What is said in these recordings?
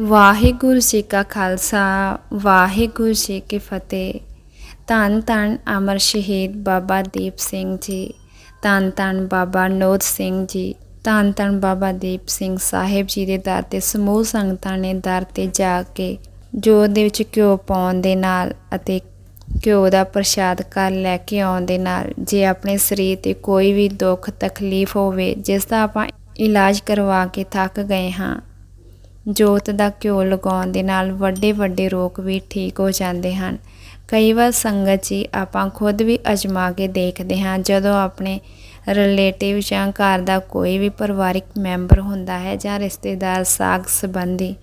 ਵਾਹਿਗੁਰੂ ਜੀ ਕਾ ਖਾਲਸਾ, ਵਾਹਿਗੁਰੂ ਜੀ ਕੀ ਫਤਿਹ। ਧੰਨ ਧੰਨ ਅਮਰ ਸ਼ਹੀਦ ਬਾਬਾ ਦੀਪ ਸਿੰਘ ਜੀ, ਧੰਨ ਧੰਨ ਬਾਬਾ ਨੋਦ ਸਿੰਘ ਜੀ, ਧੰਨ ਧੰਨ ਬਾਬਾ ਦੀਪ ਸਿੰਘ ਸਾਹਿਬ ਜੀ ਦੇ ਦਰ ਤੇ, ਸਮੂਹ ਸੰਗਤਾਂ ਨੇ ਦਰ ਤੇ ਜਾ ਕੇ ਜੋਤ ਦੇ ਵਿੱਚ ਘਿਓ ਪਾਉਣ ਦੇ ਨਾਲ ਅਤੇ ਘਿਓ ਦਾ ਪ੍ਰਸ਼ਾਦ ਘਰ ਲੈ ਕੇ ਆਉਣ ਦੇ ਨਾਲ, ਜੇ ਆਪਣੇ ਸਰੀਰ ਤੇ ਕੋਈ ਵੀ ਦੁੱਖ ਤਕਲੀਫ ਹੋਵੇ, ਜਿਸ ਦਾ ਆਪਾਂ ਇਲਾਜ ਕਰਵਾ ਕੇ ਥੱਕ ਗਏ ਹਾਂ ਜੋਤ ਦਾ ਘਿਓ ਲਗਾਉਣ ਦੇ ਨਾਲ ਵੱਡੇ ਵੱਡੇ ਰੋਗ ਵੀ ਠੀਕ ਹੋ ਜਾਂਦੇ ਹਨ। ਕਈ ਵਾਰ ਸੰਗਤ ਜੀ ਆਪਾਂ ਖੁਦ ਵੀ ਅਜਮਾ ਕੇ ਦੇਖਦੇ ਹਾਂ, ਜਦੋਂ ਆਪਣੇ ਰਿਲੇਟਿਵ ਜਾਂ ਘਰ ਦਾ ਕੋਈ ਵੀ ਪਰਿਵਾਰਿਕ ਮੈਂਬਰ ਹੁੰਦਾ ਹੈ ਜਾਂ ਰਿਸ਼ਤੇਦਾਰ, ਸਾਗ ਸੰਬੰਧੀ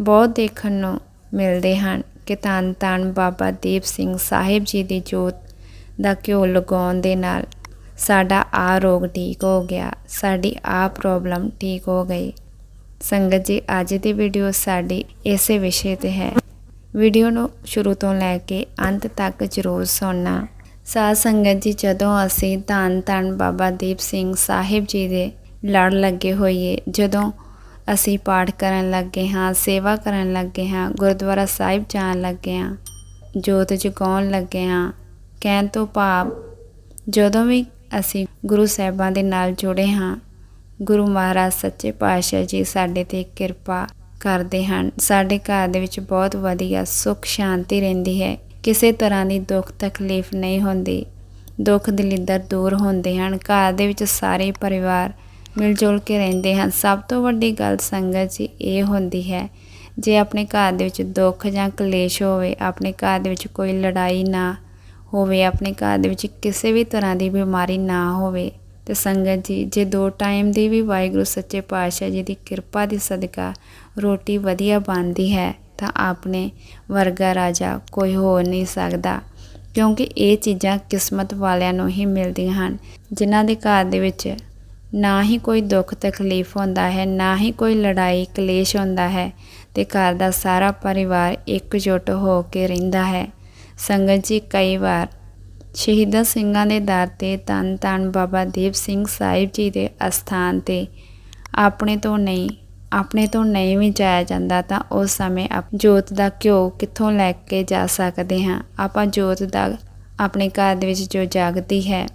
ਬਹੁਤ ਦੇਖਣ ਨੂੰ ਮਿਲਦੇ ਹਨ ਕਿ ਧੰਨ ਧੰਨ ਬਾਬਾ ਦੀਪ ਸਿੰਘ ਸਾਹਿਬ ਜੀ ਦੀ ਜੋਤ ਦਾ ਘਿਓ ਲਗਾਉਣ ਦੇ ਨਾਲ ਸਾਡਾ ਆ ਰੋਗ ਠੀਕ ਹੋ ਗਿਆ, ਸਾਡੀ ਆ ਪ੍ਰੋਬਲਮ ਠੀਕ ਹੋ ਗਈ। ਸੰਗਤ ਜੀ, ਅੱਜ ਦੀ ਵੀਡੀਓ ਸਾਡੀ ਇਸੇ ਵਿਸ਼ੇ ਤੇ ਹੈ। ਵੀਡੀਓ ਨੂੰ ਸ਼ੁਰੂ ਤੋਂ ਲੈ ਕੇ ਅੰਤ ਤੱਕ ਜ਼ਰੂਰ ਸੁਣਨਾ। ਸਾਧ ਸੰਗਤ ਜੀ, ਜਦੋਂ ਅਸੀਂ ਧੰਨ ਧੰਨ ਬਾਬਾ ਦੀਪ ਸਿੰਘ ਸਾਹਿਬ ਜੀ ਦੇ ਲੜ ਲੱਗੇ ਹੋਈਏ, ਜਦੋਂ ਅਸੀਂ ਪਾਠ ਕਰਨ ਲੱਗੇ ਹਾਂ, ਸੇਵਾ ਕਰਨ ਲੱਗੇ ਹਾਂ, ਗੁਰਦੁਆਰਾ ਸਾਹਿਬ ਜਾਣ ਲੱਗੇ ਹਾਂ, ਜੋਤ ਜਗਾਉਣ ਲੱਗੇ ਹਾਂ, ਕਹਿਣ ਤੋਂ ਭਾਵ ਜਦੋਂ ਵੀ ਅਸੀਂ ਗੁਰੂ ਸਾਹਿਬਾਂ ਦੇ ਨਾਲ ਜੁੜੇ ਹਾਂ ਗੁਰੂ ਮਹਾਰਾਜ ਸੱਚੇ ਪਾਤਸ਼ਾਹ ਜੀ ਸਾਡੇ ਤੇ ਕਿਰਪਾ ਕਰਦੇ ਹਨ। ਸਾਡੇ ਘਰ ਦੇ ਵਿੱਚ ਬਹੁਤ ਵਧੀਆ ਸੁੱਖ, ਸ਼ਾਂਤੀ ਰਹਿੰਦੀ ਹੈ। ਕਿਸੇ ਤਰ੍ਹਾਂ ਦੀ ਦੁੱਖ, ਤਕਲੀਫ ਨਹੀਂ ਹੁੰਦੀ। ਦੁੱਖ, ਦਲਿੱਦਰ ਦੂਰ ਹੁੰਦੇ ਹਨ। ਘਰ ਦੇ ਵਿੱਚ ਸਾਰੇ ਪਰਿਵਾਰ ਮਿਲ ਜੁਲ ਕੇ ਰਹਿੰਦੇ ਹਨ। ਸਭ ਤੋਂ ਵੱਡੀ ਗੱਲ ਸੰਗਤ ਜੀ ਇਹ ਹੁੰਦੀ ਹੈ, ਜੇ ਆਪਣੇ ਘਰ ਦੇ ਵਿੱਚ ਦੁੱਖ ਜਾਂ ਕਲੇਸ਼ ਹੋਵੇ, ਆਪਣੇ ਘਰ ਦੇ ਵਿੱਚ ਕੋਈ ਲੜਾਈ ਨਾ ਹੋਵੇ, ਆਪਣੇ ਘਰ ਦੇ ਵਿੱਚ ਕਿਸੇ ਵੀ ਤਰ੍ਹਾਂ ਦੀ ਬਿਮਾਰੀ ਨਾ ਹੋਵੇ ਤੇ ਸੰਗਤ ਜੀ, ਜੇ ਦੋ ਟਾਈਮ ਦੀ ਵੀ ਵਾਹਿਗੁਰੂ ਸੱਚੇ ਪਾਤਸ਼ਾਹ ਜੀ ਦੀ ਕਿਰਪਾ ਦੀ ਸਦਕਾ ਰੋਟੀ ਵਧੀਆ ਬਣਦੀ ਹੈ, ਤਾਂ ਆਪਣੇ ਵਰਗਾ ਰਾਜਾ ਕੋਈ ਹੋ ਨਹੀਂ ਸਕਦਾ। ਕਿਉਂਕਿ ਇਹ ਚੀਜ਼ਾਂ ਕਿਸਮਤ ਵਾਲਿਆਂ ਨੂੰ ਹੀ ਮਿਲਦੀਆਂ ਹਨ, ਜਿਨ੍ਹਾਂ ਦੇ ਘਰ ਦੇ ਵਿੱਚ ਨਾ ਹੀ ਕੋਈ ਦੁੱਖ ਤਕਲੀਫ ਹੁੰਦਾ ਹੈ, ਨਾ ਹੀ ਕੋਈ ਲੜਾਈ ਕਲੇਸ਼ ਹੁੰਦਾ ਹੈ, ਤੇ ਘਰ ਦਾ ਸਾਰਾ ਪਰਿਵਾਰ ਇਕਜੁੱਟ ਹੋ ਕੇ ਰਹਿੰਦਾ ਹੈ। ਸੰਗਤ ਜੀ, ਕਈ ਵਾਰ ਸ਼ਹੀਦਾਂ ਸਿੰਘਾਂ ਦੇ ਦਰ ਤੇ ਤਨ ਤਨ ਬਾਬਾ ਦੀਪ ਸਿੰਘ ਸਾਹਿਬ ਜੀ ਦੇ ਅਸਥਾਨ ਤੇ ਆਪਣੇ ਤੋਂ ਨਹੀਂ, ਆਪਣੇ ਤੋਂ ਨਹੀਂ ਵੀ ਜਾਇਆ ਜਾਂਦਾ ਤਾਂ ਉਸ ਸਮੇਂ ਆਪ ਜੋਤ ਦਾ ਘਿਓ ਕਿੱਥੋਂ ਲੈ ਕੇ ਜਾ ਸਕਦੇ ਹਾਂ? ਆਪਾਂ ਜੋਤ ਦਾ ਆਪਣੇ ਘਰ ਦੇ ਵਿੱਚ ਜੋ ਜਾਗਦੀ ਹੈ,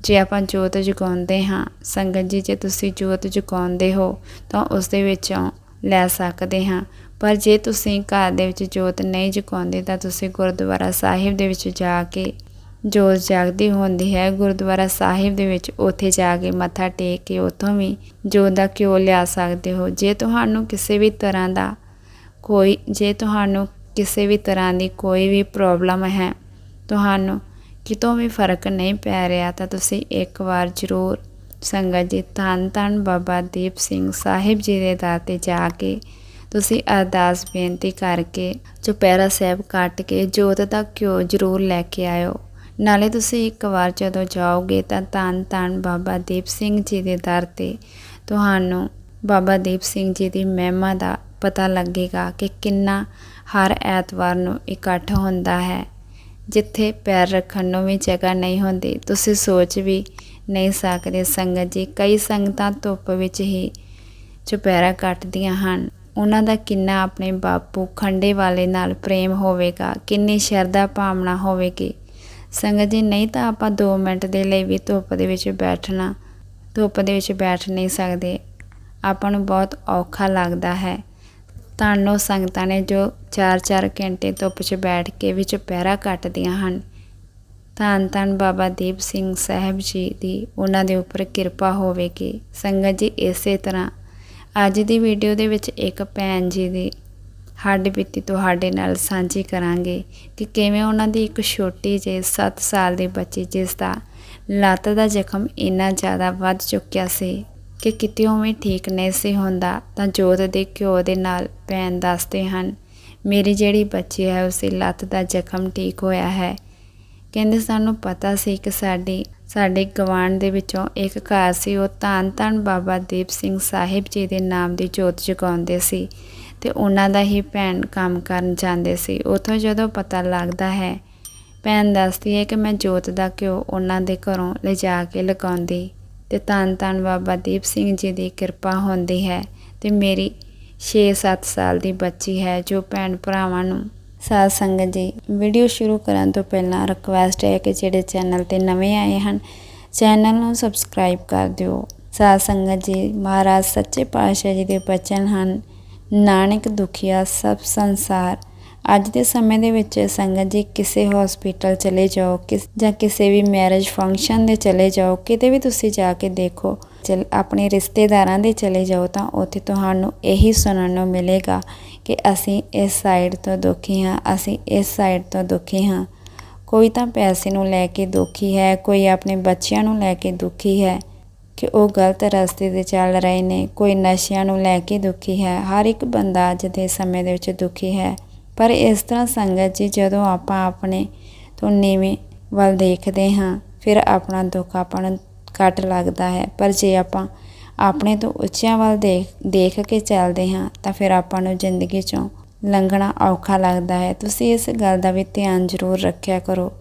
ਜੇ ਆਪਾਂ ਜੋਤ ਜਗਾਉਂਦੇ ਹਾਂ, ਸੰਗਤ ਜੀ, ਜੇ ਤੁਸੀਂ ਜੋਤ ਜਗਾਉਂਦੇ ਹੋ ਤਾਂ ਉਸ ਦੇ ਵਿੱਚੋਂ ਲੈ ਸਕਦੇ ਹਾਂ। ਪਰ ਜੇ ਤੁਸੀਂ ਘਰ ਦੇ ਵਿੱਚ ਜੋਤ ਨਹੀਂ ਜਗਾਉਂਦੇ ਤਾਂ ਤੁਸੀਂ ਗੁਰਦੁਆਰਾ ਸਾਹਿਬ ਦੇ ਵਿੱਚ ਜਾ ਕੇ ਜੋਤ ਜਾਗਦੀ ਹੁੰਦੀ ਹੈ, ਗੁਰਦੁਆਰਾ ਸਾਹਿਬ ਦੇ ਵਿੱਚ ਉੱਥੇ ਜਾ ਕੇ ਮੱਥਾ ਟੇਕ ਕੇ ਉੱਥੋਂ ਵੀ ਜੋਤ ਦਾ ਘਿਓ ਲਿਆ ਸਕਦੇ ਹੋ। ਜੇ ਤੁਹਾਨੂੰ ਕਿਸੇ ਵੀ ਤਰ੍ਹਾਂ ਦਾ ਕੋਈ, ਜੇ ਤੁਹਾਨੂੰ ਕਿਸੇ ਵੀ ਤਰ੍ਹਾਂ ਦੀ ਕੋਈ ਵੀ ਪ੍ਰੋਬਲਮ ਹੈ, ਤੁਹਾਨੂੰ ਕਿਤੋਂ ਵੀ ਫ਼ਰਕ ਨਹੀਂ ਪੈ ਰਿਹਾ, ਤਾਂ ਤੁਸੀਂ ਇੱਕ ਵਾਰ ਜ਼ਰੂਰ ਸੰਗਤ ਜੀ ਧੰਨ ਧੰਨ ਬਾਬਾ ਦੀਪ ਸਿੰਘ ਸਾਹਿਬ ਜੀ ਦੇ ਦਰ ਤੇ ਜਾ ਕੇ ਤੁਸੀਂ ਅਰਦਾਸ ਬੇਨਤੀ ਕਰਕੇ ਚੁਪਹਿਰਾ ਸਾਹਿਬ ਕੱਟ ਕੇ ਜੋਤ ਦਾ ਘਿਓ ਜ਼ਰੂਰ ਲੈ ਕੇ ਆਇਓ। ਨਾਲੇ ਤੁਸੀਂ ਇੱਕ ਵਾਰ ਜਦੋਂ ਜਾਓਗੇ ਤਾਂ ਧੰਨ ਧੰਨ ਬਾਬਾ ਦੀਪ ਸਿੰਘ ਜੀ ਦੇ ਦਰ ਤੇ ਤੁਹਾਨੂੰ ਬਾਬਾ ਦੀਪ ਸਿੰਘ ਜੀ ਦੀ ਮਹਿਮਾ ਦਾ ਪਤਾ ਲੱਗੇਗਾ ਕਿ ਕਿੰਨਾ ਹਰ ਐਤਵਾਰ ਨੂੰ ਇਕੱਠ ਹੁੰਦਾ ਹੈ। ਜਿੱਥੇ ਪੈਰ ਰੱਖਣ ਨੂੰ ਵੀ ਜਗ੍ਹਾ ਨਹੀਂ ਹੁੰਦੀ, ਤੁਸੀਂ ਸੋਚ ਵੀ ਨਹੀਂ ਸਕਦੇ। ਸੰਗਤ ਜੀ, ਕਈ ਸੰਗਤਾਂ ਧੁੱਪ ਵਿੱਚ ਹੀ ਚੁਪਹਿਰਾ ਕੱਟਦੀਆਂ ਹਨ। ਉਹਨਾਂ ਦਾ ਕਿੰਨਾ ਆਪਣੇ ਬਾਪੂ ਖੰਡੇ ਵਾਲੇ ਨਾਲ ਪ੍ਰੇਮ ਹੋਵੇਗਾ, ਕਿੰਨੀ ਸ਼ਰਧਾ ਭਾਵਨਾ ਹੋਵੇਗੀ। ਸੰਗਤ ਜੀ, ਨਹੀਂ ਤਾਂ ਆਪਾਂ 2 ਮਿੰਟ ਦੇ ਲਈ ਵੀ ਧੁੱਪ ਦੇ ਵਿੱਚ ਬੈਠਣਾ, ਧੁੱਪ ਦੇ ਵਿੱਚ ਬੈਠ ਨਹੀਂ ਸਕਦੇ। ਆਪਾਂ ਨੂੰ ਬਹੁਤ ਔਖਾ ਲੱਗਦਾ ਹੈ। ਤੁਹਾਨੂੰ ਸੰਗਤਾਂ ਨੇ ਜੋ 4-4 ਘੰਟੇ ਧੁੱਪ 'ਚ ਬੈਠ ਕੇ ਵਿੱਚ ਪਹਿਰਾ ਕੱਟਦੀਆਂ ਹਨ, ਧੰਨ ਧੰਨ ਬਾਬਾ ਦੀਪ ਸਿੰਘ ਸਾਹਿਬ ਜੀ ਦੀ ਉਹਨਾਂ ਦੇ ਉੱਪਰ ਕਿਰਪਾ ਹੋਵੇਗੀ। ਸੰਗਤ ਜੀ, ਇਸੇ ਤਰ੍ਹਾਂ। ਅੱਜ ਦੀ ਵੀਡੀਓ ਦੇ ਵਿੱਚ ਇੱਕ ਭੈਣ ਜੀ ਦੀ ਹੱਡ ਬੀਤੀ ਤੁਹਾਡੇ ਨਾਲ ਸਾਂਝੀ ਕਰਾਂਗੇ ਕਿ ਕਿਵੇਂ ਉਹਨਾਂ ਦੀ ਇੱਕ ਛੋਟੀ ਜਿਹੀ 7 ਸਾਲ ਦੀ ਬੱਚੀ ਜਿਸ ਦਾ ਲੱਤ ਦਾ ਜ਼ਖਮ ਇੰਨਾ ਜ਼ਿਆਦਾ ਵੱਧ ਚੁੱਕਿਆ ਸੀ ਕਿ ਕਿਤੇ ਉਵੇਂ ਠੀਕ ਨਹੀਂ ਸੀ ਹੁੰਦਾ, ਤਾਂ ਜੋਤ ਦੇ ਘਿਓ ਦੇ ਨਾਲ ਭੈਣ ਦੱਸਦੇ ਹਨ, ਮੇਰੀ ਜਿਹੜੀ ਬੱਚੀ ਹੈ ਉਸੇ ਲੱਤ ਦਾ ਜ਼ਖਮ ਠੀਕ ਹੋਇਆ ਹੈ। ਕਹਿੰਦੇ, ਸਾਨੂੰ ਪਤਾ ਸੀ ਕਿ ਸਾਡੀ, ਸਾਡੇ ਗਵਾਂਡ ਦੇ ਵਿੱਚੋਂ ਇੱਕ ਘਰ ਸੀ, ਉਹ ਧੰਨ ਧੰਨ ਬਾਬਾ ਦੀਪ ਸਿੰਘ ਸਾਹਿਬ ਜੀ ਦੇ ਨਾਮ ਦੀ ਜੋਤ ਜਗਾਉਂਦੇ ਸੀ। ਤੇ ਉਹਨਾਂ ਦਾ ਹੀ ਭੈਣ ਕੰਮ ਕਰਨ ਜਾਂਦੇ ਸੀ। ਉਥੋਂ ਜਦੋਂ ਪਤਾ ਲੱਗਦਾ ਹੈ, ਭੈਣ ਦੱਸਦੀ ਹੈ ਕਿ ਮੈਂ ਜੋਤ ਦਾ ਘਿਓ ਉਹਨਾਂ ਦੇ ਘਰੋਂ ਲਿਜਾ ਕੇ ਲਗਾਉਂਦੀ ਤੇ ਧੰਨ ਧੰਨ ਬਾਬਾ ਦੀਪ ਸਿੰਘ ਜੀ ਦੀ ਕਿਰਪਾ ਹੁੰਦੀ ਹੈ ਤੇ ਮੇਰੀ 6-7 ਸਾਲ ਦੀ ਬੱਚੀ ਹੈ ਜੋ ਭੈਣ ਭਰਾਵਾਂ ਨੂੰ ਸਾਧ ਸੰਗਤ ਜੀ ਵੀਡੀਓ ਸ਼ੁਰੂ ਕਰਨ ਤੋਂ ਪਹਿਲਾਂ ਰਿਕਵੈਸਟ ਹੈ ਕਿ ਜਿਹੜੇ ਚੈਨਲ ਤੇ ਨਵੇਂ ਆਏ ਹਨ, ਚੈਨਲ ਨੂੰ ਸਬਸਕ੍ਰਾਈਬ ਕਰ ਦਿਓ। ਸਾਧ ਸੰਗਤ ਜੀ ਮਹਾਰਾਜ ਸੱਚੇ ਪਾਤਸ਼ਾਹ ਜੀ ਦੇ ਬਚਨ ਹਨ। ਨਾਨਕ ਦੁਖੀਆ ਸਭ ਸੰਸਾਰ। ਅੱਜ ਦੇ ਸਮੇਂ ਦੇ ਵਿੱਚ ਸੰਗਤ ਜੀ ਕਿਸੇ ਹਸਪੀਟਲ ਚਲੇ ਜਾਓ, ਕਿਸ ਜਾਂ ਕਿਸੇ ਵੀ ਮੈਰਿਜ ਫੰਕਸ਼ਨ ਦੇ ਚਲੇ ਜਾਓ, ਕਿਤੇ ਵੀ ਤੁਸੀਂ ਜਾ ਕੇ ਦੇਖੋ, ਚਲ ਆਪਣੇ ਰਿਸ਼ਤੇਦਾਰਾਂ ਦੇ ਚਲੇ ਜਾਓ, ਤਾਂ ਉੱਥੇ ਤੁਹਾਨੂੰ ਇਹੀ ਸੁਣਨ ਨੂੰ ਮਿਲੇਗਾ ਕਿ ਅਸੀਂ ਇਸ ਸਾਈਡ ਤੋਂ ਦੁਖੀ ਹਾਂ, ਅਸੀਂ ਇਸ ਸਾਈਡ ਤੋਂ ਦੁਖੀ ਹਾਂ। ਕੋਈ ਤਾਂ ਪੈਸੇ ਨੂੰ ਲੈ ਕੇ ਦੁਖੀ ਹੈ, ਕੋਈ ਆਪਣੇ ਬੱਚਿਆਂ ਨੂੰ ਲੈ ਕੇ ਦੁਖੀ ਹੈ। ਕਿ ਉਹ ਗਲਤ ਰਸਤੇ ਤੇ ਚੱਲ ਰਹੇ ਨੇ, ਕੋਈ ਨਸ਼ਿਆਂ ਨੂੰ ਲੈ ਕੇ ਦੁਖੀ ਹੈ, ਹਰ ਇੱਕ ਬੰਦਾ ਅੱਜ ਦੇ ਸਮੇਂ ਦੇ ਵਿੱਚ ਦੁਖੀ ਹੈ। ਪਰ ਇਸ ਤਰ੍ਹਾਂ ਸੰਗਤ ਜੀ, ਜਦੋਂ ਆਪਾਂ ਆਪਣੇ ਤੋਂ ਨੀਵੇਂ ਵੱਲ ਦੇਖਦੇ ਹਾਂ, ਫਿਰ ਆਪਣਾ ਦੁੱਖ ਆਪਾਂ ਨੂੰ ਘੱਟ ਲੱਗਦਾ ਹੈ। ਪਰ ਜੇ ਆਪਾਂ ਆਪਣੇ ਤੋਂ ਉੱਚਿਆਂ ਵੱਲ ਦੇਖ ਦੇਖ ਕੇ ਚੱਲਦੇ ਹਾਂ, ਤਾਂ ਫਿਰ ਆਪਾਂ ਨੂੰ ਜ਼ਿੰਦਗੀ ਚੋਂ ਲੰਘਣਾ ਔਖਾ ਲੱਗਦਾ ਹੈ। ਤੁਸੀਂ ਇਸ ਗੱਲ ਦਾ ਵੀ ਧਿਆਨ ਜ਼ਰੂਰ ਰੱਖਿਆ ਕਰੋ।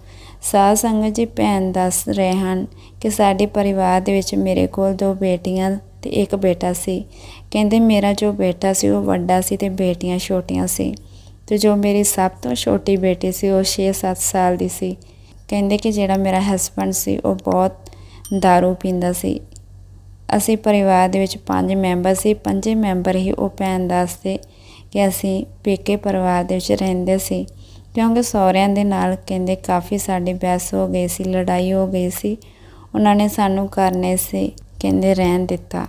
ਸਾਧ ਸੰਗਤ ਜੀ, ਭੈਣ ਦੱਸ ਰਹੇ ਹਨ ਕਿ ਸਾਡੇ ਪਰਿਵਾਰ ਦੇ ਵਿੱਚ ਮੇਰੇ ਕੋਲ ਦੋ ਬੇਟੀਆਂ ਤੇ ਇੱਕ ਬੇਟਾ ਸੀ। ਕਹਿੰਦੇ ਮੇਰਾ ਜੋ ਬੇਟਾ ਸੀ, ਉਹ ਵੱਡਾ ਸੀ ਤੇ ਬੇਟੀਆਂ ਛੋਟੀਆਂ ਸੀ। ਤੇ ਜੋ ਮੇਰੀ ਸਭ ਤੋਂ ਛੋਟੀ ਬੇਟੀ ਸੀ, ਉਹ 6-7 ਸਾਲ ਦੀ ਸੀ। ਕਹਿੰਦੇ ਕਿ ਜਿਹੜਾ ਮੇਰਾ ਹਸਬੰਡ ਸੀ, ਉਹ ਬਹੁਤ दारू ਪੀਂਦਾ ਸੀ। ਅਸੀਂ ਪਰਿਵਾਰ ਦੇ ਵਿੱਚ ਪੰਜ ਮੈਂਬਰ ਸੀ। ਪੰਜੇ ਮੈਂਬਰ ਹੀ ਉਹ ਭੈਣ ਦੱਸਦੇ ਕਿ ਅਸੀਂ ਪੇਕੇ ਪਰਿਵਾਰ ਦੇ ਵਿੱਚ ਰਹਿੰਦੇ ਸੀ। ਕਿਉਂਕਿ ਸਹੁਰਿਆਂ ਦੇ ਨਾਲ ਕਹਿੰਦੇ ਕਾਫੀ ਸਾਡੀ ਬਹਿਸ ਹੋ ਗਈ ਸੀ, ਲੜਾਈ ਹੋ ਗਈ ਸੀ। ਉਹਨਾਂ ਨੇ ਸਾਨੂੰ ਕਰਨੇ ਸੀ, ਕਹਿੰਦੇ ਰਹਿਣ ਦਿੱਤਾ।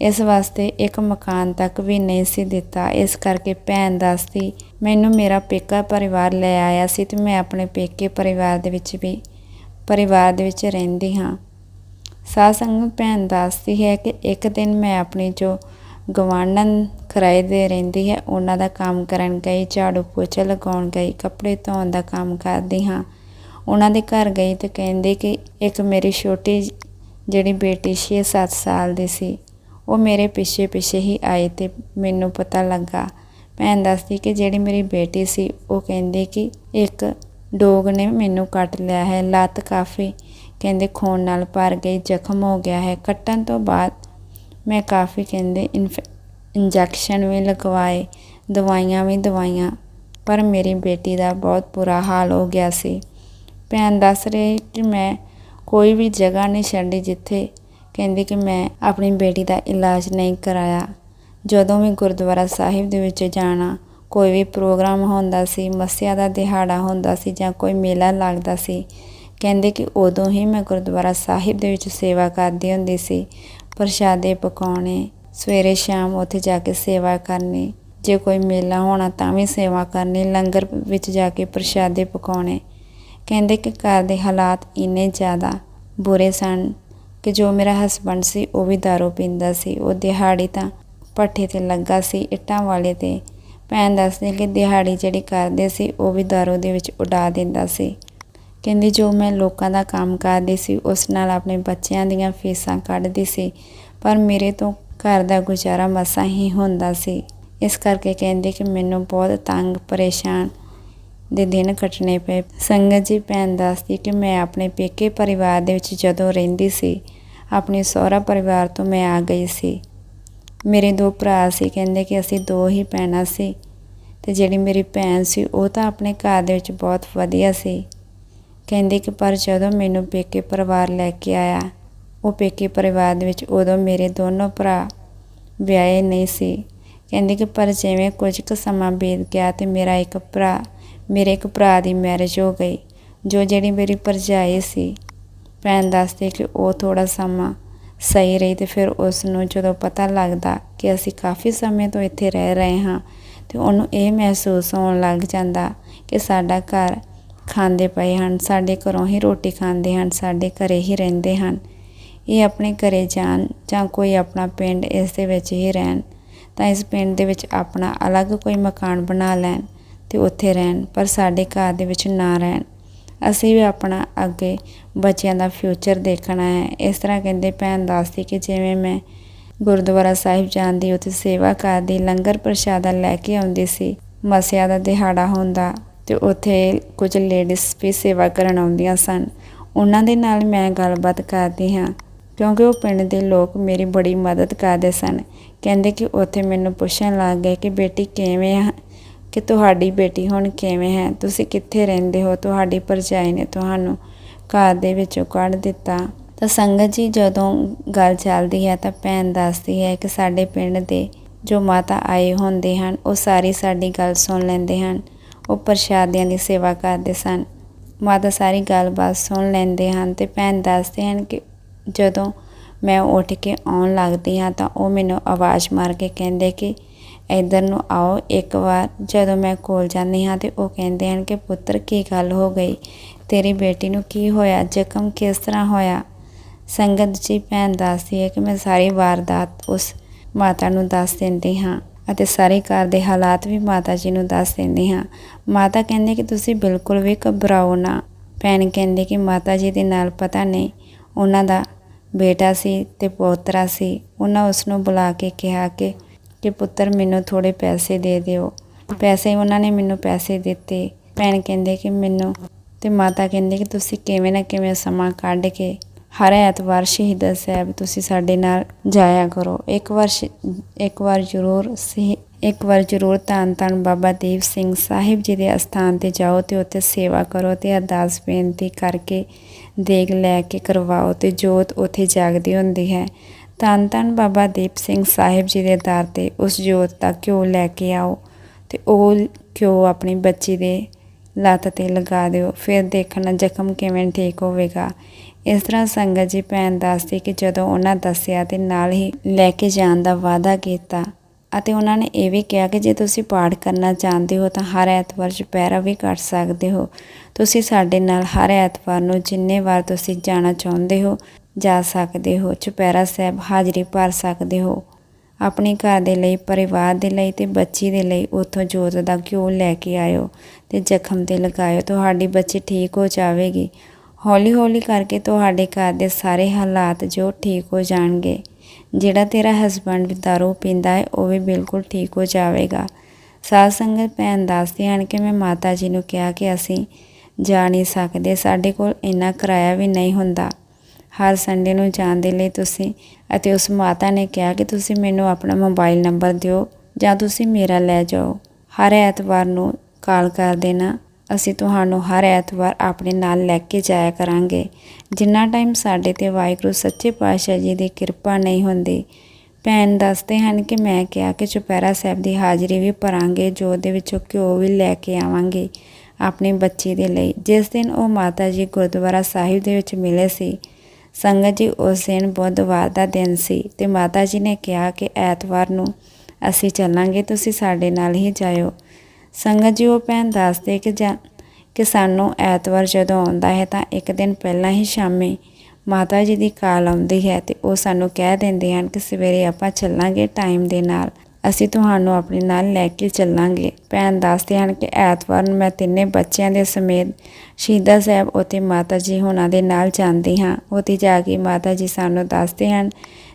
ਇਸ ਵਾਸਤੇ ਇੱਕ ਮਕਾਨ ਤੱਕ ਵੀ ਨਹੀਂ ਸੀ ਦਿੱਤਾ। ਇਸ ਕਰਕੇ ਭੈਣ ਦੱਸਦੀ, ਮੈਨੂੰ ਮੇਰਾ ਪੇਕਾ ਪਰਿਵਾਰ ਲੈ ਆਇਆ ਸੀ ਤੇ ਮੈਂ ਆਪਣੇ ਪੇਕੇ ਪਰਿਵਾਰ ਦੇ ਵਿੱਚ ਵੀ, ਪਰਿਵਾਰ ਦੇ ਵਿੱਚ ਰਹਿੰਦੀ ਹਾਂ। ਸਾਧ ਸੰਗਤ ਭੈਣ ਦੱਸਦੀ ਹੈ ਕਿ ਇੱਕ ਦਿਨ ਮੈਂ ਆਪਣੀ ਜੋ ਗਵਾਂਢਣ ਕਿਰਾਏ ਦੇ ਰਹਿੰਦੀ ਹੈ। ਉਹਨਾਂ ਦਾ ਕੰਮ ਕਰਨ ਗਈ, ਝਾੜੂ ਪੋਚਾ ਲਗਾਉਣ ਗਈ, ਕੱਪੜੇ ਧੋਣ ਦਾ ਕੰਮ ਕਰਦੀ ਹਾਂ। ਉਹਨਾਂ ਦੇ ਘਰ ਗਈ ਤੇ ਕਹਿੰਦੇ ਕਿ ਇੱਕ ਮੇਰੀ ਛੋਟੀ ਜਿਹੜੀ ਬੇਟੀ 6-7 ਸਾਲ ਦੀ ਸੀ। ਉਹ ਮੇਰੇ ਪਿੱਛੇ ਪਿੱਛੇ ਹੀ ਆਈ ਤੇ ਮੈਨੂੰ ਪਤਾ ਲੱਗਾ। ਭੈਣ ਦੱਸਦੀ ਕਿ ਜਿਹੜੀ ਮੇਰੀ ਬੇਟੀ ਸੀ, ਉਹ ਕਹਿੰਦੀ ਕਿ ਇੱਕ ਡੋਗ ਨੇ ਮੈਨੂੰ ਕੱਟ ਲਿਆ ਹੈ, ਲੱਤ ਕਾਫੀ ਕਹਿੰਦੇ ਖੂਨ ਨਾਲ ਭਰ ਗਈ, ਜ਼ਖਮ ਹੋ ਗਿਆ ਹੈ। ਕੱਟਣ ਤੋਂ ਬਾਅਦ ਮੈਂ ਕਾਫੀ ਕਹਿੰਦੇ ਇੰਜੈਕਸ਼ਨ ਵੀ ਲਗਵਾਏ, ਦਵਾਈਆਂ ਵੀ ਦਵਾਈਆਂ, ਪਰ ਮੇਰੀ ਬੇਟੀ ਦਾ ਬਹੁਤ ਬੁਰਾ ਹਾਲ ਹੋ ਗਿਆ ਸੀ। ਭੈਣ ਦੱਸ ਰਹੀ ਕਿ ਮੈਂ ਕੋਈ ਵੀ ਜਗ੍ਹਾ ਨਹੀਂ ਛੱਡੀ ਜਿੱਥੇ ਕਹਿੰਦੀ ਕਿ ਮੈਂ ਆਪਣੀ ਬੇਟੀ ਦਾ ਇਲਾਜ ਨਹੀਂ ਕਰਾਇਆ। ਜਦੋਂ ਵੀ ਗੁਰਦੁਆਰਾ ਸਾਹਿਬ ਦੇ ਵਿੱਚ ਜਾਣਾ, ਕੋਈ ਵੀ ਪ੍ਰੋਗਰਾਮ ਹੁੰਦਾ ਸੀ, ਮੱਸਿਆ ਦਾ ਦਿਹਾੜਾ ਹੁੰਦਾ ਸੀ ਜਾਂ ਕੋਈ ਮੇਲਾ ਲੱਗਦਾ ਸੀ, ਕਹਿੰਦੇ ਕਿ ਉਦੋਂ ਹੀ ਮੈਂ ਗੁਰਦੁਆਰਾ ਸਾਹਿਬ ਦੇ ਵਿੱਚ ਸੇਵਾ ਕਰਦੀ ਹੁੰਦੀ ਸੀ, ਪ੍ਰਸ਼ਾਦੇ ਪਕਾਉਣੇ ਸਵੇਰੇ ਸ਼ਾਮ ਉੱਥੇ ਜਾ ਕੇ ਸੇਵਾ ਕਰਨੀ ਜੇ ਕੋਈ ਮੇਲਾ ਹੋਣਾ ਤਾਂ ਵੀ ਸੇਵਾ ਕਰਨੀ ਲੰਗਰ ਵਿੱਚ ਜਾ ਕੇ ਪ੍ਰਸ਼ਾਦੇ ਪਕਾਉਣੇ ਕਹਿੰਦੇ ਕਿ ਘਰ ਦੇ ਹਾਲਾਤ ਇੰਨੇ ਜ਼ਿਆਦਾ ਬੁਰੇ ਸਨ ਕਿ ਜੋ ਮੇਰਾ ਹਸਬੰਡ ਸੀ ਉਹ ਵੀ दारू ਪੀਂਦਾ ਸੀ ਉਹ ਦਿਹਾੜੀ ਤਾਂ ਪੱਠੇ ਤੇ ਲੱਗਾ ਸੀ ਇੱਟਾਂ ਵਾਲੇ ਤੇ ਭੈਣ ਦੱਸਦੇ ਕਿ ਦਿਹਾੜੀ ਜਿਹੜੀ ਕਰਦੇ ਸੀ ਉਹ ਵੀ दारू ਦੇ ਵਿੱਚ ਉਡਾ ਦਿੰਦਾ ਸੀ ਕਹਿੰਦੀ ਜੋ ਮੈਂ ਲੋਕਾਂ ਦਾ ਕੰਮ ਕਰਦੀ ਸੀ ਉਸ ਨਾਲ ਆਪਣੇ ਬੱਚਿਆਂ ਦੀਆਂ ਫੀਸਾਂ ਕੱਢਦੀ ਸੀ ਪਰ ਮੇਰੇ ਤੋਂ ਘਰ ਦਾ ਗੁਜ਼ਾਰਾ ਮਸਾਂ ਹੀ ਹੁੰਦਾ ਸੀ। ਇਸ ਕਰਕੇ ਕਹਿੰਦੇ ਕਿ ਮੈਨੂੰ ਬਹੁਤ ਤੰਗ, ਪਰੇਸ਼ਾਨ ਦੇ ਦਿਨ ਕੱਟਣੇ ਪਏ। ਸੰਗਤ ਜੀ, ਭੈਣ ਦੱਸਦੀ ਕਿ ਮੈਂ ਆਪਣੇ ਪੇਕੇ ਪਰਿਵਾਰ ਦੇ ਵਿੱਚ ਜਦੋਂ ਰਹਿੰਦੀ ਸੀ, ਆਪਣੇ ਸਹੁਰਾ ਪਰਿਵਾਰ ਤੋਂ ਮੈਂ ਆ ਗਈ ਸੀ। ਮੇਰੇ ਦੋ ਭਰਾ ਸੀ, ਕਹਿੰਦੇ ਕਿ ਅਸੀਂ ਦੋ ਹੀ ਭੈਣਾਂ ਸੀ ਤੇ ਜਿਹੜੀ ਮੇਰੀ ਭੈਣ ਸੀ, ਉਹ ਤਾਂ ਆਪਣੇ ਘਰ ਦੇ ਵਿੱਚ ਬਹੁਤ ਵਧੀਆ ਸੀ। ਕਹਿੰਦੇ ਕਿ ਪਰ ਜਦੋਂ ਮੈਨੂੰ ਪੇਕੇ ਪਰਿਵਾਰ ਲੈ ਕੇ ਆਇਆ, ਉਹ ਪੇਕੇ ਪਰਿਵਾਰ ਦੇ ਵਿੱਚ ਉਦੋਂ ਮੇਰੇ ਦੋਨੋਂ ਭਰਾ ਵਿਆਹੇ ਨਹੀਂ ਸੀ। ਕਹਿੰਦੇ ਕਿ ਪਰ ਜਿਵੇਂ ਕੁਝ ਕੁ ਸਮਾਂ ਬੀਤ ਗਿਆ ਤੇ ਮੇਰਾ ਇੱਕ ਭਰਾ, ਮੇਰੇ ਇੱਕ ਭਰਾ ਦੀ ਮੈਰਿਜ ਹੋ ਗਈ, ਜੋ ਜਿਹੜੀ ਮੇਰੀ ਭਰਜਾਈ ਸੀ। ਭੈਣ ਦੱਸਦੀ ਕਿ ਉਹ ਥੋੜਾ ਸਮਾਂ ਸਹੀ ਰਹੀ ਤੇ ਫਿਰ ਉਸ ਨੂੰ ਜਦੋਂ ਪਤਾ ਲੱਗਦਾ ਕਿ ਅਸੀਂ ਕਾਫੀ ਸਮੇਂ ਤੋਂ ਇੱਥੇ ਰਹਿ ਰਹੇ ਹਾਂ, ਤੇ ਉਹਨੂੰ ਇਹ ਮਹਿਸੂਸ ਹੋਣ ਲੱਗ ਜਾਂਦਾ ਕਿ ਸਾਡਾ ਘਰ ਖਾਂਦੇ ਪਏ ਹਨ, ਸਾਡੇ ਘਰੋਂ ਹੀ ਰੋਟੀ ਖਾਂਦੇ ਹਨ, ਸਾਡੇ ਘਰੇ ਹੀ ਰਹਿੰਦੇ ਹਨ। ਇਹ ਆਪਣੇ ਘਰੇ ਜਾਣ ਜਾਂ ਕੋਈ ਆਪਣਾ ਪਿੰਡ ਇਸ ਦੇ ਵਿੱਚ ਹੀ ਰਹਿਣ, ਤਾਂ ਇਸ ਪਿੰਡ ਦੇ ਵਿੱਚ ਆਪਣਾ ਅਲੱਗ ਕੋਈ ਮਕਾਨ ਬਣਾ ਲੈਣ ਤੇ ਉੱਥੇ ਰਹਿਣ, ਪਰ ਸਾਡੇ ਘਰ ਦੇ ਵਿੱਚ ਨਾ ਰਹਿਣ। ਅਸੀਂ ਵੀ ਆਪਣਾ ਅੱਗੇ ਬੱਚਿਆਂ ਦਾ ਫਿਊਚਰ ਦੇਖਣਾ ਹੈ। ਇਸ ਤਰ੍ਹਾਂ ਕਹਿੰਦੇ ਭੈਣ ਦੱਸਦੀ ਕਿ ਜਿਵੇਂ ਮੈਂ ਗੁਰਦੁਆਰਾ ਸਾਹਿਬ ਜਾਂਦੀ ਉੱਥੇ ਸੇਵਾ ਕਰਦੀ, ਲੰਗਰ ਪ੍ਰਸ਼ਾਦਾ ਲੈ ਕੇ ਆਉਂਦੀ ਸੀ, ਮਸਿਆ ਦਾ ਦਿਹਾੜਾ ਹੁੰਦਾ ਤੇ ਉੱਥੇ ਕੁਝ ਲੇਡੀਜ਼ ਵੀ ਸੇਵਾ ਕਰਨ ਆਉਂਦੀਆਂ ਸਨ। ਉਹਨਾਂ ਦੇ ਨਾਲ ਮੈਂ ਗੱਲਬਾਤ ਕਰਦੀ ਹਾਂ। ਕਿਉਂਕਿ ਉਹ ਪਿੰਡ ਦੇ ਲੋਕ ਮੇਰੀ ਬੜੀ ਮਦਦ ਕਰਦੇ ਸਨ। ਕਹਿੰਦੇ ਕਿ ਉੱਥੇ ਮੈਨੂੰ ਪੁੱਛਣ ਲੱਗ ਗਏ ਕਿ ਬੇਟੀ ਕਿਵੇਂ ਆ? ਕਿ ਤੁਹਾਡੀ ਬੇਟੀ ਹੁਣ ਕਿਵੇਂ ਹੈ? ਤੁਸੀਂ ਕਿੱਥੇ ਰਹਿੰਦੇ ਹੋ? ਤੁਹਾਡੀ ਭਰਜਾਈ ਨੇ ਤੁਹਾਨੂੰ ਘਰ ਦੇ ਵਿੱਚੋਂ ਕੱਢ ਦਿੱਤਾ। ਤਾਂ ਸੰਗਤ ਜੀ, ਜਦੋਂ ਗੱਲ ਚੱਲਦੀ ਹੈ ਤਾਂ ਭੈਣ ਦੱਸਦੀ ਹੈ ਕਿ ਸਾਡੇ ਪਿੰਡ ਦੇ ਜੋ ਮਾਤਾ ਆਏ ਹੁੰਦੇ ਹਨ, ਉਹ ਸਾਰੀ ਸਾਡੀ ਗੱਲ ਸੁਣ ਲੈਂਦੇ ਹਨ। ਉਹ ਪ੍ਰਸ਼ਾਦਿਆਂ ਦੀ ਸੇਵਾ ਕਰਦੇ ਸਨ। ਮਾਤਾ ਸਾਰੀ ਗੱਲਬਾਤ ਸੁਣ ਲੈਂਦੇ ਹਨ ਤੇ ਭੈਣ ਦੱਸਦੇ ਹਨ ਕਿ ਜਦੋਂ ਮੈਂ ਉੱਠ ਕੇ ਆਉਣ ਲੱਗਦੀ ਹਾਂ ਤਾਂ ਉਹ ਮੈਨੂੰ ਆਵਾਜ਼ ਮਾਰ ਕੇ ਕਹਿੰਦੇ ਕਿ ਇੱਧਰ ਨੂੰ ਆਓ ਇੱਕ ਵਾਰ। ਜਦੋਂ ਮੈਂ ਕੋਲ ਜਾਂਦੀ ਹਾਂ ਤੇ ਉਹ ਕਹਿੰਦੇ ਹਨ ਕਿ, ਪੁੱਤਰ, ਕੀ ਗੱਲ ਹੋ ਗਈ? ਤੇਰੀ ਬੇਟੀ ਨੂੰ ਕੀ ਹੋਇਆ? ਜ਼ਖਮ ਕਿਸ ਤਰ੍ਹਾਂ ਹੋਇਆ? ਸੰਗਤ ਜੀ ਭੈਣ ਦੱਸਦੀ ਹੈ ਕਿ ਮੈਂ ਸਾਰੀ ਵਾਰਦਾਤ ਉਸ ਮਾਤਾ ਨੂੰ ਦੱਸ ਦਿੰਦੀ ਹਾਂ ਅਤੇ ਸਾਰੇ ਘਰ ਦੇ ਹਾਲਾਤ ਵੀ ਮਾਤਾ ਜੀ ਨੂੰ ਦੱਸ ਦਿੰਦੀ ਹਾਂ। ਮਾਤਾ ਕਹਿੰਦੇ ਕਿ, ਤੁਸੀਂ ਬਿਲਕੁਲ ਵੀ ਘਬਰਾਓ ਨਾ। ਭੈਣ ਕਹਿੰਦੇ ਕਿ, ਮਾਤਾ ਜੀ ਦੇ ਨਾਲ ਪਤਾ ਨਹੀਂ, ਉਹਨਾਂ ਦਾ ਬੇਟਾ ਸੀ ਤੇ ਪੋਤਰਾ ਸੀ, ਉਹਨਾਂ ਉਸ ਨੂੰ ਬੁਲਾ ਕੇ ਕਿਹਾ ਕਿ ਕਿ ਪੁੱਤਰ ਮੈਨੂੰ ਥੋੜੇ ਪੈਸੇ ਦੇ ਦਿਓ। ਪੈਸੇ ਉਹਨਾਂ ਨੇ ਮੈਨੂੰ ਪੈਸੇ ਦਿੱਤੇ। ਭੈਣ ਕਹਿੰਦੇ ਕਿ ਮੈਨੂੰ ਤੇ ਮਾਤਾ ਕਹਿੰਦੇ ਕਿ ਤੁਸੀਂ ਕਿਵੇਂ ਨਾ ਕਿਵੇਂ ਸਮਾਂ ਕੱਢ ਕੇ ਹਰ ਐਤਵਾਰ ਸ਼ਹੀਦਾਂ ਸਾਹਿਬ ਤੁਸੀਂ ਸਾਡੇ ਨਾਲ ਜਾਇਆ ਕਰੋ। ਇੱਕ ਵਾਰ ਸ਼- ਇੱਕ ਵਾਰ ਜ਼ਰੂਰ ਸਹੀ ਇੱਕ ਵਾਰ ਜ਼ਰੂਰ ਧੰਨ ਧੰਨ ਬਾਬਾ ਦੀਪ ਸਿੰਘ ਸਾਹਿਬ ਜੀ ਦੇ ਅਸਥਾਨ ਤੇ ਜਾਓ ਤੇ ਉੱਥੇ ਸੇਵਾ ਕਰੋ ਤੇ ਅਰਦਾਸ ਬੇਨਤੀ ਕਰਕੇ ਦੇਗ ਲੈ ਕੇ ਕਰਵਾਓ ਤੇ ਜੋਤ ਉੱਥੇ ਜਾਗਦੀ ਹੁੰਦੀ ਹੈ। ਧੰਨ ਧੰਨ ਬਾਬਾ ਦੀਪ ਸਿੰਘ ਸਾਹਿਬ ਜੀ ਦੇ ਦਰ ਤੇ ਉਸ ਜੋਤ ਦਾ ਘਿਓ ਲੈ ਕੇ ਆਓ ਤੇ ਉਹ ਘਿਓ ਆਪਣੀ ਬੱਚੀ ਦੇ ਲੱਤ ਤੇ ਲਗਾ ਦਿਓ। ਫਿਰ ਦੇਖਣਾ ਜ਼ਖਮ ਕਿਵੇਂ ਠੀਕ ਹੋਵੇਗਾ। ਇਸ ਤਰ੍ਹਾਂ ਸੰਗਤ ਜੀ ਭੈਣ ਦੱਸਦੀ ਕਿ ਜਦੋਂ ਉਹਨਾਂ ਦੱਸਿਆ ਤੇ ਨਾਲ ਹੀ ਲੈ ਕੇ ਜਾਣ ਦਾ ਵਾਅਦਾ ਕੀਤਾ ਅਤੇ ਉਹਨਾਂ ਨੇ ਇਹ ਵੀ ਕਿਹਾ ਕਿ ਜੇ ਤੁਸੀਂ ਪਾਠ ਕਰਨਾ ਚਾਹੁੰਦੇ ਹੋ ਤਾਂ ਹਰ ਐਤਵਾਰ ਚੁਪਹਿਰਾ ਵੀ ਕਰ ਸਕਦੇ ਹੋ। ਤੁਸੀਂ ਸਾਡੇ ਨਾਲ ਹਰ ਐਤਵਾਰ ਨੂੰ ਜਿੰਨੇ ਵਾਰ ਤੁਸੀਂ ਜਾਣਾ ਚਾਹੁੰਦੇ ਹੋ, ਜਾ ਸਕਦੇ ਹੋ। ਚੁਪਹਿਰਾ ਸਾਹਿਬ ਹਾਜ਼ਰੀ ਭਰ ਸਕਦੇ ਹੋ। ਆਪਣੇ ਘਰ ਦੇ ਲਈ, ਪਰਿਵਾਰ ਦੇ ਲਈ ਤੇ ਬੱਚੀ ਦੇ ਲਈ ਉਥੋਂ ਜੋਤ ਦਾ ਘਿਓ ਲੈ ਕੇ ਆਇਓ ਤੇ ਜ਼ਖਮ ਤੇ ਲਗਾਇਓ। ਤੁਹਾਡੀ ਬੱਚੀ ਠੀਕ ਹੋ ਜਾਵੇਗੀ। ਹੌਲੀ ਹੌਲੀ ਕਰਕੇ ਤੁਹਾਡੇ ਘਰ ਦੇ ਸਾਰੇ ਹਾਲਾਤ ਜੋ ਠੀਕ ਹੋ ਜਾਣਗੇ। ਜਿਹੜਾ ਤੇਰਾ ਹਸਬੰਡ ਵੀ ਦਾਰੂ ਪੀਂਦਾ ਹੈ ਉਹ ਵੀ ਬਿਲਕੁਲ ਠੀਕ ਹੋ ਜਾਵੇਗਾ। ਸਾਧ ਸੰਗਤ ਭੈਣ ਦੱਸਦੇ ਹਨ ਕਿ ਮੈਂ ਮਾਤਾ ਜੀ ਨੂੰ ਕਿਹਾ ਕਿ ਅਸੀਂ ਜਾ ਨਹੀਂ ਸਕਦੇ, ਸਾਡੇ ਕੋਲ ਇੰਨਾ ਕਿਰਾਇਆ ਵੀ ਨਹੀਂ ਹੁੰਦਾ। ਹਰ ਸੰਡੇ ਨੂੰ ਜਾਣ ਦੇ ਲਈ ਤੁਸੀਂ ਅਤੇ ਉਸ ਮਾਤਾ ਨੇ ਕਿਹਾ ਕਿ ਤੁਸੀਂ ਮੈਨੂੰ ਆਪਣਾ ਮੋਬਾਈਲ ਨੰਬਰ ਦਿਓ ਜਾਂ ਤੁਸੀਂ ਮੇਰਾ ਲੈ ਜਾਓ। ਹਰ ਐਤਵਾਰ ਨੂੰ ਕਾਲ ਕਰ ਦੇਣਾ। ਅਸੀਂ ਤੁਹਾਨੂੰ ਹਰ ਐਤਵਾਰ ਆਪਣੇ ਨਾਲ ਲੈ ਕੇ ਜਾਇਆ ਕਰਾਂਗੇ। ਜਿੰਨਾ ਟਾਈਮ ਸਾਡੇ ਤੇ ਵਾਹਿਗੁਰੂ ਸੱਚੇ ਪਾਤਸ਼ਾਹ ਜੀ ਦੀ ਕਿਰਪਾ ਨਹੀਂ ਹੁੰਦੀ, ਭੈਣ ਦੱਸਦੇ ਹਨ ਕਿ ਮੈਂ ਕਿਹਾ ਕਿ ਚੁਪਹਿਰਾ ਸਾਹਿਬ ਦੀ ਹਾਜ਼ਰੀ ਵੀ ਭਰਾਂਗੇ, ਜੋ ਦੇ ਵਿੱਚੋਂ ਘਿਓ ਵੀ ਲੈ ਕੇ ਆਵਾਂਗੇ ਆਪਣੀ ਬੱਚੀ ਦੇ ਲਈ। ਜਿਸ ਦਿਨ ਉਹ ਮਾਤਾ ਜੀ ਗੁਰਦੁਆਰਾ ਸਾਹਿਬ ਦੇ ਵਿੱਚ ਮਿਲੇ ਸੀ, ਸੰਗਤ ਜੀ ਉਸ ਦਿਨ ਬੁੱਧਵਾਰ ਦਾ ਦਿਨ ਸੀ ਤੇ ਮਾਤਾ ਜੀ ਨੇ ਕਿਹਾ ਕਿ ਐਤਵਾਰ ਨੂੰ ਅਸੀਂ ਚੱਲਾਂਗੇ, ਤੁਸੀਂ ਸਾਡੇ ਨਾਲ ਹੀ ਜਾਇਓ। ਸੰਗਤ ਜੀ ਉਹ ਭੈਣ ਦੱਸਦੇ ਕਿ ਜਾਂ ਕਿ ਸਾਨੂੰ ਐਤਵਾਰ ਜਦੋਂ ਆਉਂਦਾ ਹੈ ਤਾਂ ਇੱਕ ਦਿਨ ਪਹਿਲਾਂ ਹੀ ਸ਼ਾਮੇ ਮਾਤਾ ਜੀ ਦੀ ਕਾਲ ਆਉਂਦੀ ਹੈ ਤੇ ਉਹ ਸਾਨੂੰ ਕਹਿ ਦਿੰਦੇ ਹਨ ਕਿ ਸਵੇਰੇ ਆਪਾਂ ਚੱਲਾਂਗੇ ਟਾਈਮ ਦੇ ਨਾਲ। ਅਸੀਂ ਤੁਹਾਨੂੰ ਆਪਣੇ ਨਾਲ ਲੈ ਕੇ ਚੱਲਾਂਗੇ। ਭੈਣ ਦੱਸਦੇ ਹਨ ਕਿ ਐਤਵਾਰ ਨੂੰ ਮੈਂ ਤਿੰਨੇ ਬੱਚਿਆਂ ਦੇ ਸਮੇਤ ਸ਼ਹੀਦਾਂ ਸਾਹਿਬ ਉੱਥੇ ਮਾਤਾ ਜੀ ਹੁਣਾਂ ਦੇ ਨਾਲ ਜਾਂਦੀ ਹਾਂ। ਉੱਥੇ ਜਾ ਕੇ ਮਾਤਾ ਜੀ ਸਾਨੂੰ ਦੱਸਦੇ ਹਨ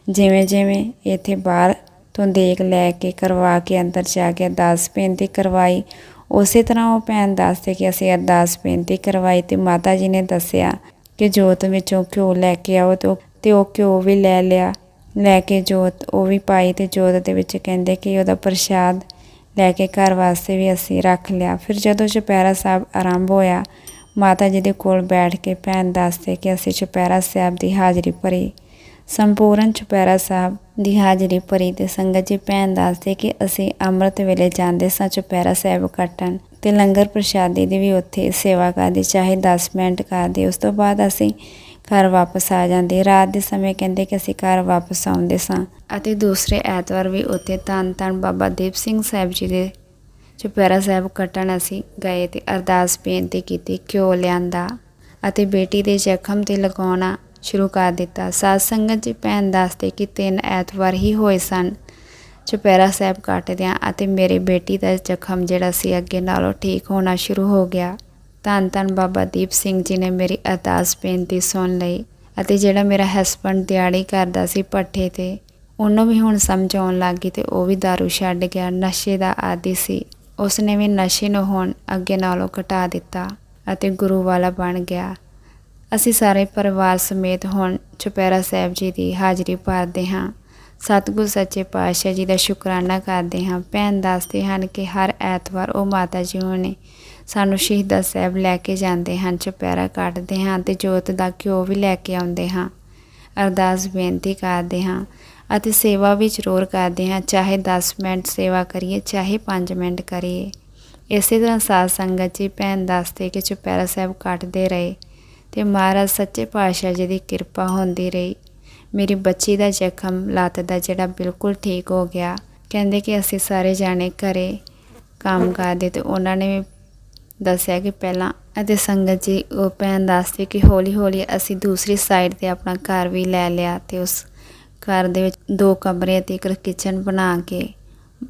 ਜਿਵੇਂ ਜਿਵੇਂ ਇੱਥੇ ਬਾਹਰ ਤੋਂ ਦੇਖ ਲੈ ਕੇ, ਕਰਵਾ ਕੇ, ਅੰਦਰ ਜਾ ਕੇ ਅਰਦਾਸ ਬੇਨਤੀ ਕਰਵਾਈ। ਉਸੇ ਤਰ੍ਹਾਂ ਉਹ ਭੈਣ ਦੱਸਦੇ ਕਿ ਅਸੀਂ ਅਰਦਾਸ ਬੇਨਤੀ ਕਰਵਾਈ ਤੇ ਮਾਤਾ ਜੀ ਨੇ ਦੱਸਿਆ ਕਿ ਜੋਤ ਵਿੱਚੋਂ ਘਿਓ ਲੈ ਕੇ ਆਓ ਤੇ ਉਹ- ਘਿਓ ਵੀ ਲੈ ਲਿਆ। ਲੈ ਕੇ ਜੋਤ ਉਹ ਵੀ ਪਾਈ ਤੇ ਜੋਤ ਦੇ ਵਿੱਚ ਕਹਿੰਦੇ ਕਿ ਉਹਦਾ ਪ੍ਰਸ਼ਾਦ ਲੈ ਕੇ ਘਰ ਵਾਸਤੇ ਵੀ ਅਸੀਂ ਰੱਖ ਲਿਆ। ਫਿਰ ਜਦੋਂ ਚੁਪਹਿਰਾ ਸਾਹਿਬ ਆਰੰਭ ਹੋਇਆ, ਮਾਤਾ ਜੀ ਦੇ ਕੋਲ ਬੈਠ ਕੇ ਭੈਣ ਦੱਸਦੇ ਕਿ ਅਸੀਂ ਚੁਪਹਿਰਾ ਸਾਹਿਬ ਦੀ ਹਾਜ਼ਰੀ ਭਰੀ। ਸੰਪੂਰਨ ਚੁਪਹਿਰਾ ਸਾਹਿਬ ਦੀ ਹਾਜ਼ਰੀ ਭਰੀ ਤੇ ਸੰਗਤ ਜੀ ਭੈਣ ਦੱਸਦੇ ਕਿ ਅਸੀਂ ਅੰਮ੍ਰਿਤ ਵੇਲੇ ਜਾਂਦੇ ਸਾਂ ਚੁਪਹਿਰਾ ਸਾਹਿਬ ਕੱਟਣ ਤੇ ਲੰਗਰ ਪ੍ਰਸ਼ਾਦੀ ਦੀ ਵੀ ਉੱਥੇ ਸੇਵਾ ਕਰਦੇ, ਚਾਹੇ 10 ਮਿੰਟ ਕਰਦੇ। ਉਸ ਤੋਂ ਬਾਅਦ ਅਸੀਂ ਘਰ ਵਾਪਸ ਆ ਜਾਂਦੇ। ਰਾਤ ਦੇ ਸਮੇਂ ਕਹਿੰਦੇ ਕਿ ਅਸੀਂ ਘਰ ਵਾਪਸ ਆਉਂਦੇ ਸਾਂ ਅਤੇ ਦੂਸਰੇ ਐਤਵਾਰ ਵੀ ਉੱਥੇ ਧੰਨ ਧੰਨ ਬਾਬਾ ਦੀਪ ਸਿੰਘ ਸਾਹਿਬ ਜੀ ਦੇ ਚੁਪਹਿਰਾ ਸਾਹਿਬ ਕੱਟਣ ਅਸੀਂ ਗਏ ਤੇ ਅਰਦਾਸ ਬੇਨਤੀ ਕੀਤੀ, ਘਿਓ ਲਿਆਂਦਾ ਅਤੇ ਬੇਟੀ ਦੇ ਜ਼ਖਮ ਤੇ ਲਗਾਉਣਾ ਸ਼ੁਰੂ ਕਰ ਦਿੱਤਾ। ਸਾਧ ਸੰਗਤ ਜੀ, ਭੈਣ ਦੱਸਦੇ ਕਿ ਤਿੰਨ ਐਤਵਾਰ ਹੀ ਹੋਏ ਸਨ। ਚੁਪਹਿਰਾ ਸਾਹਿਬ ਕੱਟਦਿਆਂ ਅਤੇ ਮੇਰੀ ਬੇਟੀ ਦਾ ਜ਼ਖਮ ਜਿਹੜਾ ਸੀ ਅੱਗੇ ਨਾਲੋਂ ਠੀਕ ਹੋਣਾ ਸ਼ੁਰੂ ਹੋ ਗਿਆ। ਧੰਨ ਧੰਨ ਬਾਬਾ ਦੀਪ ਸਿੰਘ ਜੀ ਨੇ ਮੇਰੀ ਅਰਦਾਸ ਬੇਨਤੀ ਸੁਣ ਲਈ ਅਤੇ ਜਿਹੜਾ ਮੇਰਾ ਹਸਬੰਡ ਦਿਹਾੜੀ ਕਰਦਾ ਸੀ ਪੱਠੇ ਤੇ, ਉਹਨੂੰ ਵੀ ਹੁਣ ਸਮਝ ਆਉਣ ਲੱਗ ਗਈ ਤੇ ਉਹ ਵੀ दारू ਛੱਡ ਗਿਆ, ਨਸ਼ੇ ਦਾ ਆਦੀ ਸੀ। ਉਸਨੇ ਵੀ ਨਸ਼ੇ ਨੂੰ ਹੁਣ ਅੱਗੇ ਨਾਲੋਂ ਘਟਾ ਦਿੱਤਾ ਅਤੇ ਗੁਰੂ ਵਾਲਾ ਬਣ ਗਿਆ। ਅਸੀਂ ਸਾਰੇ ਪਰਿਵਾਰ ਸਮੇਤ ਹੁਣ ਚੁਪਹਿਰਾ ਸਾਹਿਬ ਜੀ ਦੀ ਹਾਜ਼ਰੀ ਭਰਦੇ ਹਾਂ। ਸਤਿਗੁਰ ਸੱਚੇ ਪਾਤਸ਼ਾਹ ਜੀ ਦਾ ਸ਼ੁਕਰਾਨਾ ਕਰਦੇ ਹਾਂ। ਭੈਣ ਦੱਸਦੇ ਹਨ ਕਿ ਹਰ ਐਤਵਾਰ ਉਹ ਮਾਤਾ ਜੀ ਹੁਣੇ ਸਾਨੂੰ ਸ਼ਹੀਦਾਂ ਸਾਹਿਬ ਲੈ ਕੇ ਜਾਂਦੇ ਹਨ, ਚੁਪਹਿਰਾ ਕੱਟਦੇ ਹਾਂ ਤੇ ਜੋਤ ਦਾ ਘਿਓ ਵੀ ਲੈ ਕੇ ਆਉਂਦੇ ਹਾਂ। ਅਰਦਾਸ ਬੇਨਤੀ ਕਰਦੇ ਹਾਂ ਅਤੇ ਸੇਵਾ ਵੀ ਜ਼ਰੂਰ ਕਰਦੇ ਹਾਂ, ਚਾਹੇ 10 ਮਿੰਟ ਸੇਵਾ ਕਰੀਏ, ਚਾਹੇ 5 ਮਿੰਟ ਕਰੀਏ। ਇਸੇ ਤਰ੍ਹਾਂ ਸਾਧ ਸੰਗਤ ਜੀ, ਭੈਣ ਦੱਸਦੇ ਕਿ ਚੁਪਹਿਰਾ ਸਾਹਿਬ ਕੱਟਦੇ ਰਹੇ। ਤੇ ਮਹਾਰਾਜ ਸੱਚੇ ਪਾਤਸ਼ਾਹ ਜੀ ਦੀ ਕਿਰਪਾ ਹੁੰਦੀ ਰਹੀ। ਮੇਰੀ ਬੱਚੀ ਦਾ ਜ਼ਖਮ, ਲੱਤ ਦਾ ਜਿਹੜਾ ਬਿਲਕੁਲ ਠੀਕ ਹੋ ਗਿਆ। ਕਹਿੰਦੇ ਕਿ ਅਸੀਂ ਸਾਰੇ ਜਾਣੇ ਘਰੇ ਕੰਮ ਕਰਦੇ ਤੇ ਉਹਨਾਂ ਨੇ ਵੀ ਦੱਸਿਆ ਕਿ ਪਹਿਲਾਂ ਅਤੇ ਸੰਗਤ ਜੀ, ਉਹ ਭੈਣ ਦੱਸਦੀ ਕਿ ਹੌਲੀ ਹੌਲੀ ਅਸੀਂ ਦੂਸਰੀ ਸਾਈਡ ਤੇ ਆਪਣਾ ਘਰ ਵੀ ਲੈ ਲਿਆ ਤੇ ਉਸ ਘਰ ਦੇ ਵਿੱਚ ਦੋ ਕਮਰੇ ਤੇ ਇੱਕ ਕਿਚਨ ਬਣਾ ਕੇ,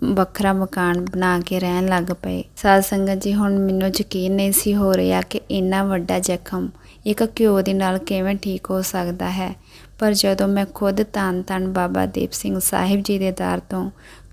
ਵੱਖਰਾ ਮਕਾਨ ਬਣਾ ਕੇ ਰਹਿਣ ਲੱਗ ਪਏ। ਸਾਧ ਸੰਗਤ ਜੀ, ਹੁਣ ਮੈਨੂੰ ਯਕੀਨ ਨਹੀਂ ਸੀ ਹੋ ਰਿਹਾ ਕਿ ਇੰਨਾ ਵੱਡਾ ਜ਼ਖਮ ਇੱਕ ਘਿਓ ਦੇ ਨਾਲ ਕਿਵੇਂ ਠੀਕ ਹੋ ਸਕਦਾ ਹੈ? ਪਰ ਜਦੋਂ ਮੈਂ ਖੁਦ ਤਨ ਤਨ ਬਾਬਾ ਦੀਪ ਸਿੰਘ ਸਾਹਿਬ ਜੀ ਦੇ ਦਰ ਤੋਂ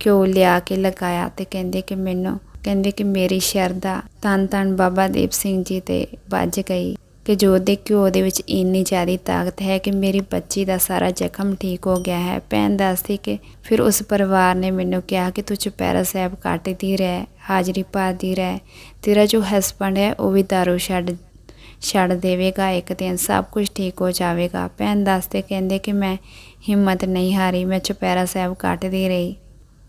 ਘਿਓ ਲਿਆ ਕੇ ਲਗਾਇਆ ਤੇ ਕਹਿੰਦੇ ਕਿ ਮੈਨੂੰ, ਕਹਿੰਦੇ ਕਿ ਮੇਰੀ ਸ਼ਰਧਾ ਤਨ ਤਨ ਬਾਬਾ ਦੀਪ ਸਿੰਘ ਜੀ ਤੇ ਵੱਜ ਗਈ ਕਿ ਜੋ ਦੇ ਘਿਓ ਦੇ ਵਿੱਚ ਇੰਨੀ ਜ਼ਿਆਦਾ ਤਾਕਤ ਹੈ ਕਿ ਮੇਰੀ ਬੱਚੀ ਦਾ ਸਾਰਾ ਜ਼ਖਮ ਠੀਕ ਹੋ ਗਿਆ ਹੈ। ਭੈਣ ਦੱਸਦੀ ਕਿ ਫਿਰ ਉਸ ਪਰਿਵਾਰ ਨੇ ਮੈਨੂੰ ਕਿਹਾ ਕਿ ਤੂੰ ਚੁਪਹਿਰਾ ਸਾਹਿਬ ਕੱਟਦੀ ਰਹਿ, ਹਾਜ਼ਰੀ ਭਰਦੀ ਰਹਿ, ਤੇਰਾ ਜੋ ਹਸਬੰਡ ਹੈ ਉਹ ਵੀ ਦਾਰੂ ਛੱਡ ਛੱਡ ਦੇਵੇਗਾ, ਇੱਕ ਦਿਨ ਸਭ ਕੁਝ ਠੀਕ ਹੋ ਜਾਵੇਗਾ। ਭੈਣ ਦੱਸਦੇ ਕਹਿੰਦੇ ਕਿ ਮੈਂ ਹਿੰਮਤ ਨਹੀਂ ਹਾਰੀ, ਮੈਂ ਚੁਪਹਿਰਾ ਸਾਹਿਬ ਕੱਟਦੀ ਰਹੀ।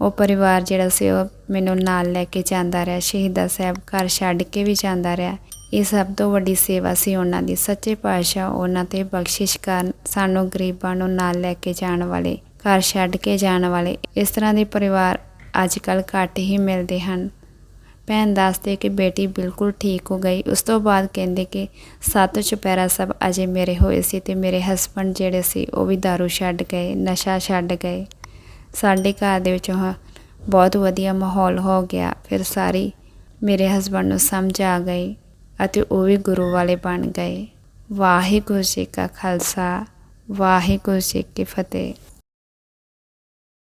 ਉਹ ਪਰਿਵਾਰ ਜਿਹੜਾ ਸੀ, ਉਹ ਮੈਨੂੰ ਨਾਲ ਲੈ ਕੇ ਜਾਂਦਾ ਰਿਹਾ, ਸ਼ਹੀਦਾ ਸਾਹਿਬ ਘਰ ਛੱਡ ਕੇ ਵੀ ਜਾਂਦਾ ਰਿਹਾ। ਇਹ ਸਭ ਤੋਂ ਵੱਡੀ ਸੇਵਾ ਸੀ ਉਹਨਾਂ ਦੀ। ਸੱਚੇ ਪਾਤਸ਼ਾਹ ਉਹਨਾਂ ਤੇ ਬਖਸ਼ਿਸ਼ ਕਰਨ, ਸਾਨੂੰ ਗਰੀਬਾਂ ਨੂੰ ਨਾਲ ਲੈ ਕੇ ਜਾਣ ਵਾਲੇ, ਘਰ ਛੱਡ ਕੇ ਜਾਣ ਵਾਲੇ, ਇਸ ਤਰ੍ਹਾਂ ਦੇ ਪਰਿਵਾਰ ਅੱਜ ਕੱਲ੍ਹ ਘੱਟ ਹੀ ਮਿਲਦੇ ਹਨ। ਭੈਣ ਦੱਸਦੇ ਕਿ ਬੇਟੀ ਬਿਲਕੁਲ ਠੀਕ ਹੋ ਗਈ। ਉਸ ਤੋਂ ਬਾਅਦ ਕਹਿੰਦੇ ਕਿ ਸੱਤ ਚੁਪਹਿਰਾ ਸਭ ਅਜੇ ਮੇਰੇ ਹੋਏ ਸੀ ਤੇ ਮੇਰੇ ਹਸਬੰਡ ਜਿਹੜੇ ਸੀ ਉਹ ਵੀ दारू ਛੱਡ ਗਏ, ਨਸ਼ਾ ਛੱਡ ਗਏ। ਸਾਡੇ ਘਰ ਦੇ ਵਿੱਚ ਉਹ ਬਹੁਤ ਵਧੀਆ ਮਾਹੌਲ ਹੋ ਗਿਆ। ਫਿਰ ਸਾਰੀ ਮੇਰੇ ਹਸਬੰਡ ਨੂੰ ਸਮਝ ਆ ਗਈ ਅਤੇ ਉਹ ਵੀ ਗੁਰੂ ਵਾਲੇ ਬਣ ਗਏ। ਵਾਹਿਗੁਰੂ ਜੀ ਕਾ ਖਾਲਸਾ, ਵਾਹਿਗੁਰੂ ਜੀ ਕੀ ਫਤਿਹ।